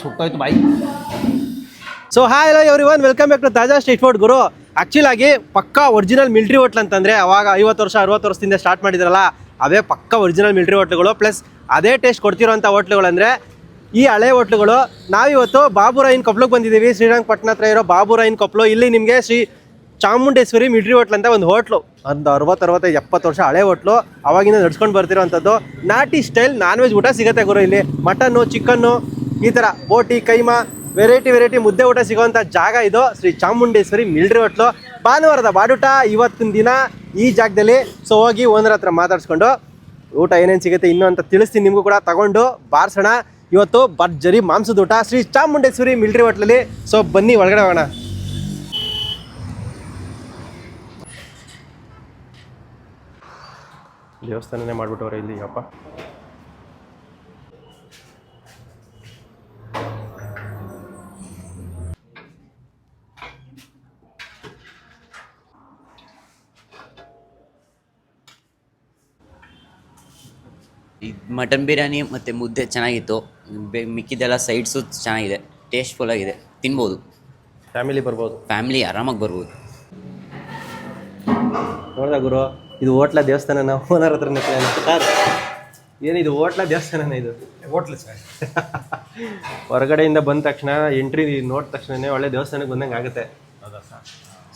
ಸುಟ್ಟೋಯ್ತು ಬಾಯಿ. So hi hello everyone welcome back to Taaza street food Guru. Actual ಆಗಿ ಪಕ್ಕಾ original military hotel ಅಂತಂದ್ರೆ ಅವಾಗ ಐವತ್ತು ವರ್ಷ, ಅರವತ್ತು ವರ್ಷದಿಂದ ಸ್ಟಾರ್ಟ್ ಮಾಡಿದ್ರಲ್ಲ, ಅವೇ ಪಕ್ಕಾ ಒರಿಜಿನಲ್ ಮಿಲ್ಟ್ರಿ ಹೋಟ್ಲುಗಳು ಪ್ಲಸ್ ಅದೇ ಟೇಸ್ಟ್ ಕೊಡ್ತಿರೋಂಥ ಹೋಟ್ಲ್ಗಳು ಅಂದರೆ ಈ ಹಳೆ ಹೋಟ್ಲುಗಳು ನಾವಿವತ್ತು ಬಾಬುರಾಯಿನ್ ಕೊಪ್ಲಕ್ಕೆ ಬಂದಿದ್ದೀವಿ. ಶ್ರೀರಂಗಪಟ್ಟಣ ಹತ್ರ ಇರೋ ಬಾಬುರಾಯಿನ್ ಕೊಪ್ಲು. ಇಲ್ಲಿ ನಿಮಗೆ ಶ್ರೀ ಚಾಮುಂಡೇಶ್ವರಿ ಮಿಡ್ರಿ ಹೋಟ್ಲ್ ಅಂತ ಒಂದು ಹೋಟ್ಲು. ಒಂದು ಅರವತ್ತು ಅರವತ್ತು ಎಪ್ಪತ್ತು ವರ್ಷ ಹಳೆ ಹೋಟ್ಲು. ಅವಾಗಿಂದ ನಡ್ಸ್ಕೊಂಡು ಬರ್ತಿರೋವಂಥದ್ದು ನಾಟಿ ಸ್ಟೈಲ್ ನಾನ್ ವೆಜ್ ಊಟ ಸಿಗುತ್ತೆ ಗುರು ಇಲ್ಲಿ. ಮಟನ್ನು, ಚಿಕನ್ನು, ಈ ಥರ ಬೋಟಿ, ಕೈಮಾ ವೆರೈಟಿ ವೆರೈಟಿ ಮುದ್ದೆ ಊಟ ಸಿಗೋವಂಥ ಜಾಗ ಇದು. Shri Chamundeshwari military hotel. ಭಾನುವಾರದ ಬಾಡೂಟ ಇವತ್ತಿನ ದಿನ ಈ ಜಾಗದಲ್ಲಿ. ಸೊ ಹೋಗಿ ಓನರ್ ಹತ್ರ ಮಾತಾಡಿಸ್ಕೊಂಡು ಊಟ ಏನೇನು ಸಿಗುತ್ತೆ ಇನ್ನು ಅಂತ ತಿಳಿಸ್ತೀನಿ ನಿಮಗೂ ಕೂಡ. ತಗೊಂಡು ಬಾರ್ಸೋಣ. ಇವತ್ತು ಭರ್ಜರಿ ಮಾಂಸದ ಊಟ. ಶ್ರೀ ಚಾಮುಂಡೇಶ್ವರಿ ಮಿಲ್ಟ್ರಿ ಹೋಟ್ಲಲ್ಲಿ. ಸೊ ಬನ್ನಿ ಒಳಗಡೆ ಹೋಗೋಣ. ದೇವಸ್ಥಾನನೇ ಮಾಡಿಬಿಟ್ಟವ್ರೆ ಇಲ್ಲಿ ಅಪ್ಪ. ಇದು ಮಟನ್ ಬಿರಿಯಾನಿ ಮತ್ತು ಮುದ್ದೆ ಚೆನ್ನಾಗಿತ್ತು. ಬೆ ಮಿಕ್ಕಿದೆಲ್ಲ ಸೈಡ್ಸು ಚೆನ್ನಾಗಿದೆ. ಟೇಸ್ಟ್ಫುಲ್ ಆಗಿದೆ. ತಿನ್ಬೋದು. ಫ್ಯಾಮಿಲಿ ಬರ್ಬೋದು. ಫ್ಯಾಮಿಲಿ ಆರಾಮಾಗಿ ಬರ್ಬೋದು. ನೋಡ್ದ ಗುರು? ಇದು ಹೋಟ್ಲ ದೇವಸ್ಥಾನ ಓನರ್ ಹತ್ರ ಸರ್ ಏನಿದು ಹೋಟ್ಲ ದೇವಸ್ಥಾನನೇ ಇದು? Hotel sir. ಹೊರಗಡೆಯಿಂದ ಬಂದ ತಕ್ಷಣ ಎಂಟ್ರಿ ನೋಡಿದ ತಕ್ಷಣನೇ ಒಳ್ಳೆ ದೇವಸ್ಥಾನಕ್ಕೆ ಬಂದಂಗೆ ಆಗುತ್ತೆ. ಹೌದಾ sir?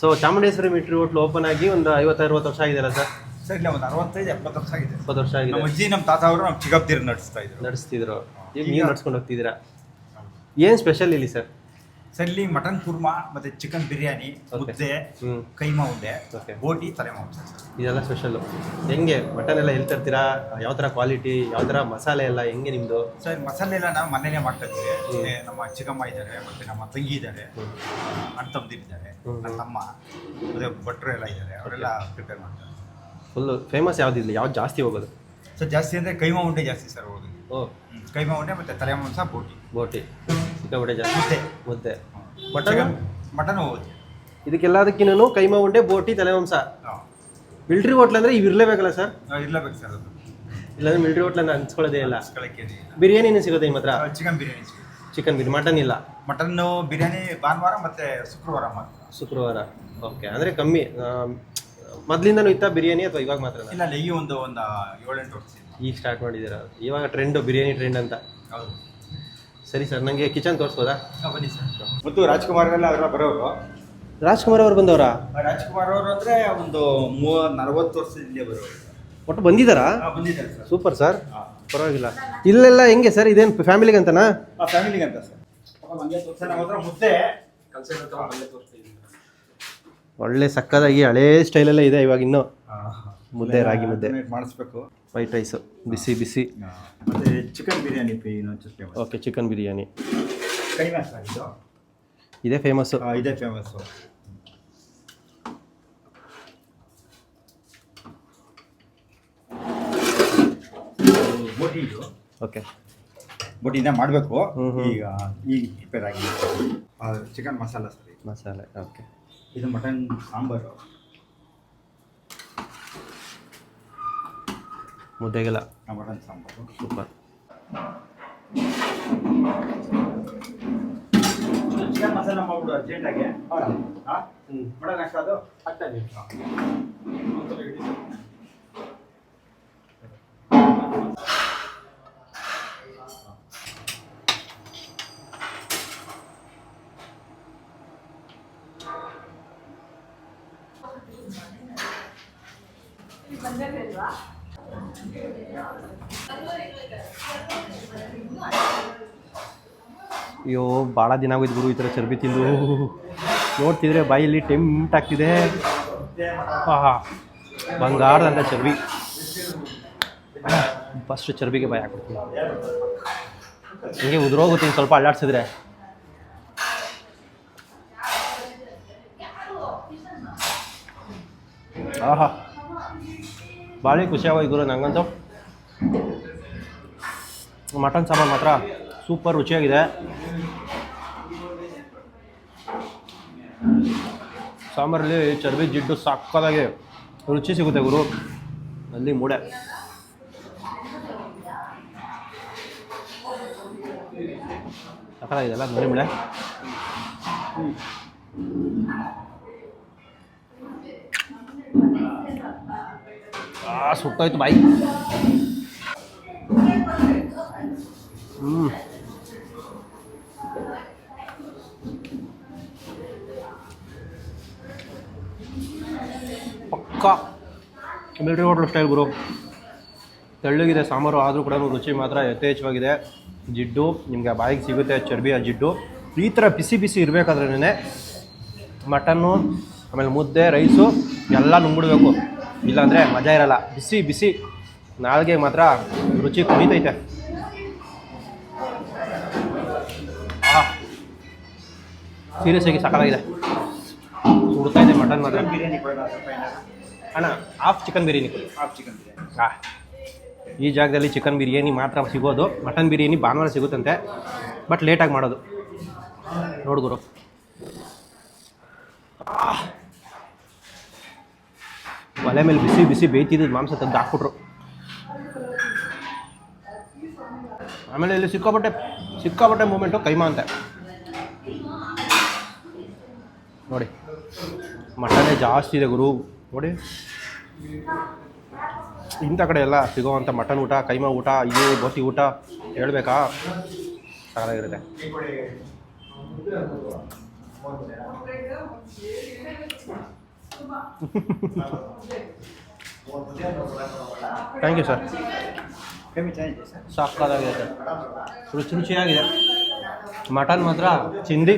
So Chamundeshwari military hotel open ಆಗಿ ಒಂದು ಐವತ್ತು ಅರವತ್ತು ವರ್ಷ ಆಗಿದೆ ಸರ್? ಸರ್ ಇಲ್ಲ ಒಂದು ಅರವತ್ತೈದು ಎಪ್ಪತ್ತು ವರ್ಷ ಆಗಿದೆ. ಇಪ್ಪತ್ತು ವರ್ಷ ಆಗಿದೆ. ನಮ್ಮ ಅಜ್ಜಿ ನಮ್ಮ ತಾತ ಅವರು ನಮ್ಮ ನಡೆಸ್ತಾ ಇದ್ರು. ನಡೆಸ್ತಿದ್ರು. ಈಗ ನೀವು ನಡ್ಸ್ಕೊಂಡು ಹೋಗ್ತಿದ್ದೀರಾ? ಏನು ಸ್ಪೆಷಲ್ ಇಲ್ಲಿ ಸರ್? ಸರ್ ಇಲ್ಲಿ ಮಟನ್ ಕುರ್ಮಾ ಮತ್ತೆ ಚಿಕನ್ ಬಿರಿಯಾನಿ ಮುದ್ದೆ ಕೈಮಾ ಉಂಡೆ. ಬೋಟಿ ತಲೆ ಮಾಂಸ ಇದೆಲ್ಲ ಸ್ಪೆಷಲ್ಲು ಹೆಂಗೆ ಮಟನ್ ಎಲ್ಲ ಎಲ್ಲಿ ತರ್ತೀರಾ ಯಾವ ಥರ ಕ್ವಾಲಿಟಿ ಯಾವ ಥರ ಮಸಾಲೆ ಎಲ್ಲ ಹೆಂಗೆ ನಿಮ್ಮದು ಸರ್ ಮಸಾಲೆ ಎಲ್ಲ ನಾವು ಮನೇಲೆ ಮಾಡ್ತಾ ಇದ್ದೀವಿ. ಮತ್ತೆ ನಮ್ಮ ಚಿಕ್ಕಮ್ಮ ಇದ್ದಾರೆ ಮತ್ತೆ ನಮ್ಮ ತಂಗಿ ಇದ್ದಾರೆ ಅಣ್ಣ ತಮ್ಮದಿರಿದ್ದಾರೆ ಹ್ಮ್. ನನ್ನ ತಮ್ಮ ಮತ್ತೆ ಭಟ್ರು ಎಲ್ಲ ಇದ್ದಾರೆ. ಅವರೆಲ್ಲ ಪ್ರಿಪೇರ್ ಮಾಡ್ತಾರೆ ಫುಲ್ಲು ಫೇಮಸ್ ಯಾವುದಿಲ್ಲ ಯಾವ್ದು ಜಾಸ್ತಿ ಹೋಗೋದು? ಸರ್ ಜಾಸ್ತಿ ಅಂದರೆ ಕೈಮಾ ಉಂಡೆ ಜಾಸ್ತಿ ಸರ್ ಹೋಗೋದು. ಓ. ಹ್ಮ್. ಕೈಮಾ ಉಂಡೆ ಮತ್ತೆ ತಲೆ ಮಾಂಸ ಬೋಟಿ. ಬೋಟಿ. ಸಿಕ್ಕಾಪಟ್ಟೆ ಜಾಸ್ತಿ. ಮುದ್ದೆ. ಮಟನ್? ಮಟನ್ ಮಟನ್ ಇದಕ್ಕೆಲ್ಲದಕ್ಕಿನ್ನೂ ಕೈಮಾ ಉಂಡೆ ಬೋಟಿ ತಲೆವಂಸ ಮಿಲ್ಟ್ರಿ ಹೋಟ್ಲ್ ಅಂದರೆ ಇವು ಇರಲೇಬೇಕಲ್ಲ ಸರ್? ಇರ್ಲೇಬೇಕು ಸರ್ ಅದು. ಇಲ್ಲಾಂದ್ರೆ ಮಿಲ್ಟ್ರಿ ಹೋಟ್ಲ್ ಅಂತ ಅನ್ಸ್ಕೊಳ್ಳೋದೇ ಇಲ್ಲ. ಬಿರಿಯಾನಿ ಬಿರಿಯಾನಿನೂ ಸಿಗುತ್ತೆ ನಿಮ್ಮ ಹತ್ರ? Chicken biryani chicken biryani mutton ಇಲ್ಲ. ಮಟನ್ನು ಬಿರಿಯಾನಿ ಭಾನುವಾರ ಮತ್ತೆ ಶುಕ್ರವಾರ ಮಾತ್ರ. ಶುಕ್ರವಾರ. ಓಕೆ ಅಂದ್ರೆ ಕಮ್ಮಿ ಮೊದಲಿಂದನೂ ಇತ್ತ ಬಿರಿಯಾನಿ ಅಥವಾ ಇವಾಗ ಮಾತ್ರ? ಇಲ್ಲ ಇಲ್ಲ ಈ ಒಂದು ಒಂದು ಏಳೆಂಟು ವರ್ಷ ಈಗ ಸ್ಟಾರ್ಟ್ ಮಾಡಿದ್ದೀರಾ? ಇವಾಗ ಟ್ರೆಂಡು ಬಿರಿಯಾನಿ ಟ್ರೆಂಡ್ ಅಂತ. ಹೌದು. ಸರಿ ಸರ್ ನನಗೆ ಕಿಚನ್ ತೋರಿಸ್ಬೋದಾ? ಬನ್ನಿ ಸರ್. ಮತ್ತು ರಾಜ್ಕುಮಾರ್ ಎಲ್ಲ ಅವರ ಬರೋರು? ರಾಜ್ಕುಮಾರ್ ಅವ್ರು ಬಂದವರಾ? ರಾಜ್ಕುಮಾರ್ ಅವರು ಅಂದ್ರೆ ಒಂದು ಮೂವ ನಲವತ್ತು ವರ್ಷದಿಂದ ಬರೋರು. ಒಟ್ಟು ಬಂದಿದ್ದಾರಾ? ಬಂದಿದ್ದಾರೆ ಸರ್. Super sir. ಪರವಾಗಿಲ್ಲ. ಇಲ್ಲೆಲ್ಲ ಹೆಂಗೆ ಸರ್ ಇದೇನು ಫ್ಯಾಮಿಲಿಗೆ ಅಂತನಾ ಆ ಫ್ಯಾಮಿಲಿಗೆ ಅಂತ ಸರ್ ಸರ್ ನಮ್ಮ ಹತ್ರ ಮುದ್ದೆ. ಒಳ್ಳೆ ಸಕ್ಕದಾಗಿ ಹಳೇ ಸ್ಟೈಲಲ್ಲೇ ಇದೆ ಇವಾಗ ಇನ್ನೂ. ಮುದ್ದೆ, ರಾಗಿ ಮುದ್ದೆ. ಮಾಡಿಸ್ಬೇಕು. ವೈಟ್ ರೈಸು ಬಿಸಿ ಬಿಸಿ. ಮತ್ತೆ chicken biryani famous okay chicken biryani. Sir ಇದು? ಇದೇ ಫೇಮಸ್ಸು ಇದೇ ಫೇಮಸ್ಸು ಓಕೆ ಬಟ್ ಬೋಟಿನ ಮಾಡಬೇಕು. ಈಗ ಈಗ ಪ್ರಿಪೇರ್ ಆಗಿದೆ. ಚಿಕನ್ ಮಸಾಲ ಸರಿ. ಮಸಾಲೆ ಓಕೆ ಇದು mutton sambar. ಮುದ್ದೆಗೆಲ್ಲ. Mutton sambar. Super. Chicken masala ಮಾಡ್ಬಿಡು ಅರ್ಜೆಂಟಾಗಿ. ಮಟನ್ ಅಷ್ಟು ಅದು. ಆಗ್ತಾನೆ ಅಯ್ಯೋ ಭಾಳ ದಿನ ಆಗೋಯ್ತು ಗುರು, ಈ ಥರ ಚರ್ಬಿ ತಿಂದು. ನೋಡ್ತಿದ್ರೆ ಬಾಯಲ್ಲಿ ಟೆಂಟ್ ಆಗ್ತಿದೆ. ಬಂಗಾರದಂಥ ಚರ್ಬಿ. ಫಸ್ಟ್ ಚರ್ಬಿಗೆ ಭಯ ಹಾಕ್ಬಿಡ್ತೀನಿ ಹಿಂಗೆ ಉದುರೋಗುತ್ತೆ, ಸ್ವಲ್ಪ ಅಳ್ಳಾಡ್ಸಿದ್ರೆ ಆಹಾ ಭಾಳ ಖುಷಿ ಆಗೋಯ್ತು ಗುರು, ನಂಗಂತೂ. ಮಟನ್ ಸಾಂಬಾರು ಮಾತ್ರ ಸೂಪರ್ ರುಚಿಯಾಗಿದೆ. ಸಾಂಬಾರಲ್ಲಿ ಚರ್ಬಿ ಜಿಡ್ಡು ಸಕ್ಕದಾಗಿ ರುಚಿ ಸಿಗುತ್ತೆ ಗುರು. ಅಲ್ಲಿ ಮೂಡೆ. ಇದೆಲ್ಲ, ನೋಡಿ ಮೂಡೆ. ಸುಟ್ಟೋಯ್ತು ಬಾಯಿ. ಪಕ್ಕ. ಮಿಲ್ಟ್ರಿ ಹೋಟ್ಲು ಸ್ಟೈಲ್ ಗುರು. ತೆಳ್ಳಗಿದೆ ಸಾಂಬಾರು, ಆದರೂ ಕೂಡ ರುಚಿ ಮಾತ್ರ ಯಥೇಚ್ಛವಾಗಿದೆ. ಜಿಡ್ಡು, ನಿಮಗೆ ಬಾಯಿಗೆ ಸಿಗುತ್ತೆ ಚರ್ಬಿಯ ಜಿಡ್ಡು. ಈ ಥರ ಬಿಸಿ ಬಿಸಿ ಇರಬೇಕಾದ್ರೇ ಮಟನ್ನು, ಆಮೇಲೆ ಮುದ್ದೆ, ರೈಸು ಎಲ್ಲ ನುಂಗ್ಬಿಡ್ಬೇಕು. ಇಲ್ಲಾಂದರೆ ಮಜಾ ಇರಲ್ಲ. ಬಿಸಿ ಬಿಸಿ ನಾಳೆಗೆ ಮಾತ್ರ ರುಚಿ ಕುಣಿತೈತೆ ಸೀರಿಯಸ್ ಆಗಿ ಸಕಾಲಾಗಿದೆ ಉಡ್ತಾ ಇದೆ ಮಟನ್ ಮಾತ್ರ. ಬಿರಿಯಾನಿ ಅಣ್ಣ ಹಾಫ್ ಚಿಕನ್ ಬಿರಿಯಾನಿ ಕೊಡಿ. ಹಾಫ್ ಚಿಕನ್ ಬಿರಿಯಾನಿ ಈ ಜಾಗದಲ್ಲಿ ಚಿಕನ್ ಬಿರಿಯಾನಿ ಮಾತ್ರ ಸಿಗೋದು. ಮಟನ್ ಬಿರಿಯಾನಿ ಭಾನುವಾರ ಸಿಗುತ್ತಂತೆ. ಬಟ್ ಲೇಟಾಗಿ ಮಾಡೋದು. ನೋಡು ಗುರು. ಆ. ಒಲೆ ಮೇಲೆ ಬಿಸಿ ಬಿಸಿ ಬೇಯ್ತಿದ್ದು ಮಾಂಸ ತೆಗ್ದು ಹಾಕ್ಬಿಟ್ರು. ಆಮೇಲೆ ಇಲ್ಲಿ ಸಿಕ್ಕಾಪಟ್ಟೆ ಸಿಕ್ಕಾಪಟ್ಟೆ ಮೂಮೆಂಟು ಕೈಮಾ ಅಂತೆ. ನೋಡಿ. ಮಟನೇ ಜಾಸ್ತಿ ಇದೆ ಗುರು. ನೋಡಿ. ಇಂಥ ಕಡೆ ಎಲ್ಲ ಸಿಗೋವಂಥ ಮಟನ್ ಊಟ, ಕೈಮಾ ಊಟ, ಇದು ಬೋಟಿ ಊಟ ಹೇಳಬೇಕಾ? ಚೆನ್ನಾಗಿರುತ್ತೆ. ಥ್ಯಾಂಕ್ ಯು ಸರ್ ಸಾಕಾಗಿದೆ. ಸರ್ ರುಚಿ ರುಚಿಯಾಗಿದೆ. ಮಟನ್ ಮಾತ್ರ ಚಿಂದಿ.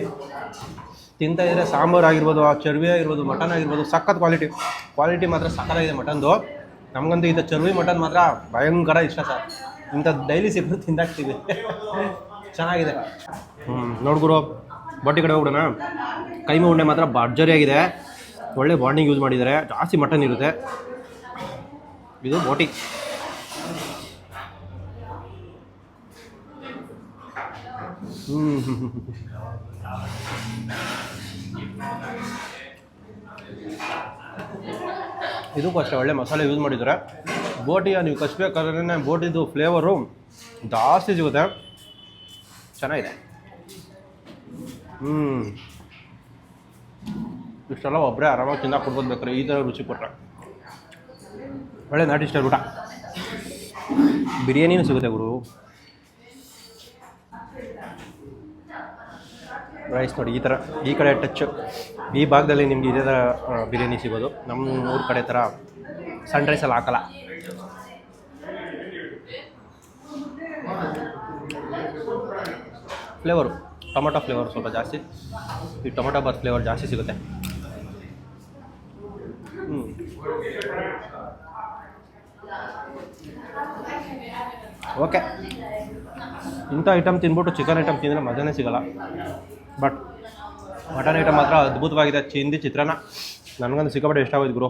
ತಿಂತಾ ಇದ್ರೆ ಸಾಂಬಾರು ಆಗಿರ್ಬೋದು, ಆ ಚರ್ವಿ ಆಗಿರ್ಬೋದು, ಮಟನ್ ಆಗಿರ್ಬೋದು, ಸಖತ್ ಕ್ವಾಲಿಟಿ ಕ್ವಾಲಿಟಿ ಮಾತ್ರ ಸಖತ್ತಾಗಿದೆ ಮಟನ್ದು. ನಮಗಂತೂ ಇದು ಚರ್ವಿ ಮಟನ್ ಮಾತ್ರ ಭಯಂಕರ ಇಷ್ಟ ಸರ್. ಇಂಥ ಡೈಲಿ ಸಿಕ್ಕರು ತಿಂದಾಕ್ತೀವಿ. ಚೆನ್ನಾಗಿದೆ. ಹ್ಞೂ ನೋಡ್ಗುರು ಬಟ್ಟೆ ಕಡೆ ಹೋಗ್ಬಿಡೋಣ. ಕೈಮೆ ಉಂಡೆ ಮಾತ್ರ ಭರ್ಜರಿಯಾಗಿದೆ. ಒಳ್ಳೆ ಬಾಂಡಿಂಗ್ ಯೂಸ್ ಮಾಡಿದ್ದಾರೆ. ಜಾಸ್ತಿ ಮಟನ್ ಇರುತ್ತೆ. ಇದು ಬೋಟಿ. ಇದಕ್ಕೂ ಅಷ್ಟೇ ಒಳ್ಳೆ ಮಸಾಲೆ ಯೂಸ್ ಮಾಡಿದ್ದಾರೆ? ಬೋಟಿಯ ನೀವು ಕಚ್ಬೇಕಾದ್ರೆ ಬೋಟಿದು ಫ್ಲೇವರು ಜಾಸ್ತಿ ಸಿಗುತ್ತೆ. ಚೆನ್ನಾಗಿದೆ. ಹ್ಞೂ ಇಷ್ಟೆಲ್ಲ ಒಬ್ಬರೇ ಆರಾಮಾಗಿ ತಿನ್ನಕ್ಕೆ ಕೊಡ್ಬೋದು ಬೇಕಾರೆ ಈ ಥರ ರುಚಿ ಕೊಟ್ಟರೆ ಒಳ್ಳೆ ನಾಟಿ ಸ್ಟೈಲ್ ಊಟ. ಬಿರಿಯಾನಿನೂ ಸಿಗುತ್ತೆ ಗುರು. ರೈಸ್ ನೋಡಿ, ಈ ಥರ ಈ ಕಡೆ ಟಚ್ ಈ ಭಾಗದಲ್ಲಿ ನಿಮ್ಗೆ ಇದೇ ಥರ ಬಿರಿಯಾನಿ ಸಿಗೋದು ನಮ್ಮ ಊರ ಕಡೆ ಥರ ಸನ್ ರೈಸಲ್ಲಿ ಹಾಕಲ್ಲ. ಫ್ಲೇವರು ಟೊಮೊಟೊ ಫ್ಲೇವರ್ ಸ್ವಲ್ಪ ಜಾಸ್ತಿ. ಈ ಟೊಮೊಟೊ ಬಾತ್ ಫ್ಲೇವರ್ ಜಾಸ್ತಿ ಸಿಗುತ್ತೆ. ಹ್ಞೂ ಓಕೆ ಇಂಥ ಐಟಮ್ ತಿನ್ಬಿಟ್ಟು ಚಿಕನ್ ಐಟಮ್ ತಿಂದರೆ ಮಜಾನೇ ಸಿಗಲ್ಲ. ಬಟ್ ಮಟನ್ ಐಟಮ್ ಮಾತ್ರ ಅದ್ಭುತವಾಗಿದೆ. ಚಿಂದಿ ಚಿತ್ರಾನ್ನ. ನನಗಂದು ಸಿಕ್ಕಾಪಟ್ಟೆ ಇಷ್ಟ ಆಗೋಯ್ತು ಗುರು.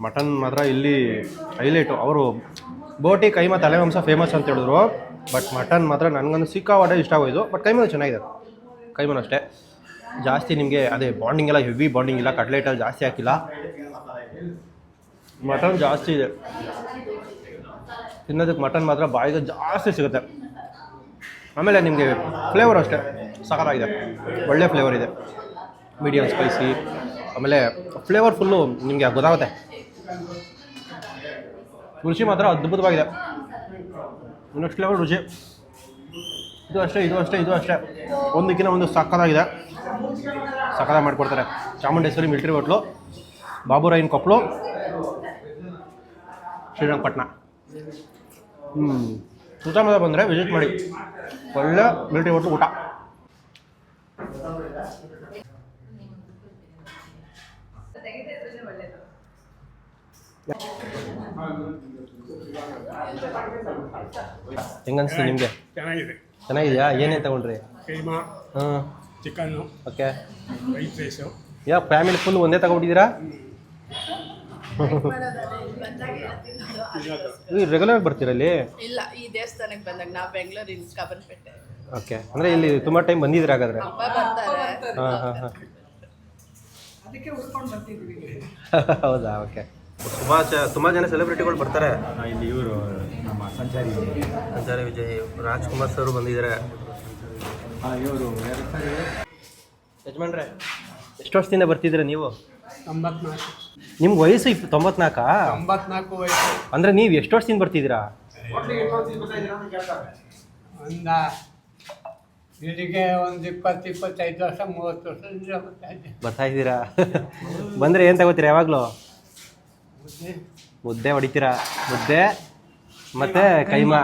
ಮಟನ್ ಮಾತ್ರ ಇಲ್ಲಿ ಹೈಲೈಟು ಅವರು ಬೋಟಿ, ಕೈಮ ತಲೆ ಮಾಂಸ ಫೇಮಸ್ ಅಂತ ಹೇಳಿದ್ರು. ಬಟ್ ಮಟನ್ ಮಾತ್ರ ನನಗಂದು ಸಿಕ್ಕಾಪಟ್ಟೆ ಇಷ್ಟ ಆಗೋಯ್ತು. ಬಟ್ ಕೈಮನು ಚೆನ್ನಾಗಿದೆ. ಕೈಮನು ಅಷ್ಟೇ. ಜಾಸ್ತಿ ನಿಮಗೆ ಅದೇ ಬಾಂಡಿಂಗ್ ಎಲ್ಲ ಹೆವಿ ಬಾಂಡಿಂಗ್ ಇಲ್ಲ. ಕಟ್ಲೆಟಲ್ಲಿ ಜಾಸ್ತಿ ಹಾಕಿಲ್ಲ. ಮಟನ್ ಜಾಸ್ತಿ ಇದೆ. ತಿನ್ನೋದಕ್ಕೆ ಮಟನ್ ಮಾತ್ರ ಬಾಯಿಗೆ ಜಾಸ್ತಿ ಸಿಗುತ್ತೆ. ಆಮೇಲೆ ನಿಮಗೆ ಫ್ಲೇವರ್ ಅಷ್ಟೇ. ಸಖತ್ತಾಗಿದೆ. ಒಳ್ಳೆ ಫ್ಲೇವರ್ ಇದೆ. ಮೀಡಿಯಮ್ ಸ್ಪೈಸಿ ಆಮೇಲೆ ಫ್ಲೇವರ್ ಫುಲ್ಲು ನಿಮಗೆ ಗೊತ್ತಾಗುತ್ತೆ. ರುಚಿ ಮಾತ್ರ ಅದ್ಭುತವಾಗಿದೆ. ನೆಕ್ಸ್ಟ್ ಲೆವೆಲ್ ರುಚಿ. ಇದು ಅಷ್ಟೇ ಇದು ಅಷ್ಟೇ ಇದು ಅಷ್ಟೇ. ಒಂದಕ್ಕಿಂತ ಒಂದು ಸಕ್ಕತ್ತಾಗಿದೆ ಸಕ್ಕತ್ತಾಗಿ ಮಾಡಿಕೊಡ್ತಾರೆ. ಚಾಮುಂಡೇಶ್ವರಿ ಮಿಲ್ಟ್ರಿ ಹೋಟ್ಲು ಬಾಬುರಾಯಿನ ಕೊಪ್ಪಳು ಶ್ರೀರಂಗಪಟ್ಟಣ ಹ್ಞೂ ಸುತ್ತಮುತ್ತ ಬಂದರೆ ವಿಸಿಟ್ ಮಾಡಿ. ಒಳ್ಳೆ ಮಿಲ್ಟ್ರಿ ಹೋಟ್ಲು ಊಟ. ಹೆಂಗನ್ಸ್ತು ನಿಮಗೆ? ಚೆನ್ನಾಗಿದೆ. ಚೆನ್ನಾಗಿದೆಯಾ? ಏನೇನು ತಗೊಂಡ್ರಿ? ಕೈಮಾ ಹಾಂ. Chicken okay. White rice yeah family full ಒಂದೇ ತಗೊಂಡಿದ್ದೀರಾ ರೆಗ್ಯುಲರ್ ಬರ್ತೀರಾ ಇಲ್ಲಿ ಇಲ್ಲ ಈ ದೇವಸ್ಥಾನಕ್ಕೆ ಬಂದಾಗ ನಾವು ಬೆಂಗಳೂರಿನ ಕಬ್ಬನ್ಪೇಟೆ. ಓಕೆ ಅಂದರೆ ಇಲ್ಲಿ ತುಂಬ ಟೈಮ್ ಬಂದಿದ್ರೆ ಹಾಗಾದ್ರೆ? ಅಪ್ಪ ಬರ್ತಾರೆ ಹಾಂ ಹಾಂ ಹಾಂ. ಹೌದಾ? ಓಕೆ ತುಂಬಾ ತುಂಬಾ ಜನ ಸೆಲೆಬ್ರಿಟಿಗಳು ಬರ್ತಾರೆ. ಇಲ್ಲಿ ಇವರು ನಮ್ಮ ಸಂಚಾರಿ ಸಂಚಾರಿ ವಿಜಯ್ ರಾಜ್ಕುಮಾರ್ ಸರ್ ಬಂದಿದ್ದಾರೆ. ಇವರು ಯಜಮಾನ್ರೆ ಎಷ್ಟು ವರ್ಷದಿಂದ ಬರ್ತಿದ್ದೀರಾ ನೀವು? ತೊಂಬತ್ನಾಲ್ಕು. ನಿಮ್ಗೆ ವಯಸ್ಸು ಇಪ್ ತೊಂಬತ್ನಾಲ್ಕಾ? ತೊಂಬತ್ನಾಲ್ಕು ವಯಸ್ಸು. ಅಂದರೆ ನೀವು ಎಷ್ಟು ವರ್ಷದಿಂದ ಬರ್ತಿದ್ದೀರಾ? ಒಂದ ಇದಕ್ಕೆ ಒಂದು ಇಪ್ಪತ್ತು ಇಪ್ಪತ್ತೈದು ವರ್ಷ ಮೂವತ್ತು ವರ್ಷ ಬರ್ತಾ ಇದ್ದೆ. ಬರ್ತಾ ಇದ್ದೀರಾ? ಬಂದರೆ ಏನು ತಗೋತೀರಾ ಯಾವಾಗಲೂ? ಮುದ್ದೆ. ಮುದ್ದೆ ಹೊಡಿತೀರಾ? ಮುದ್ದೆ ಮತ್ತು ಕೈಮಾ.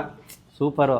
ಸೂಪರು.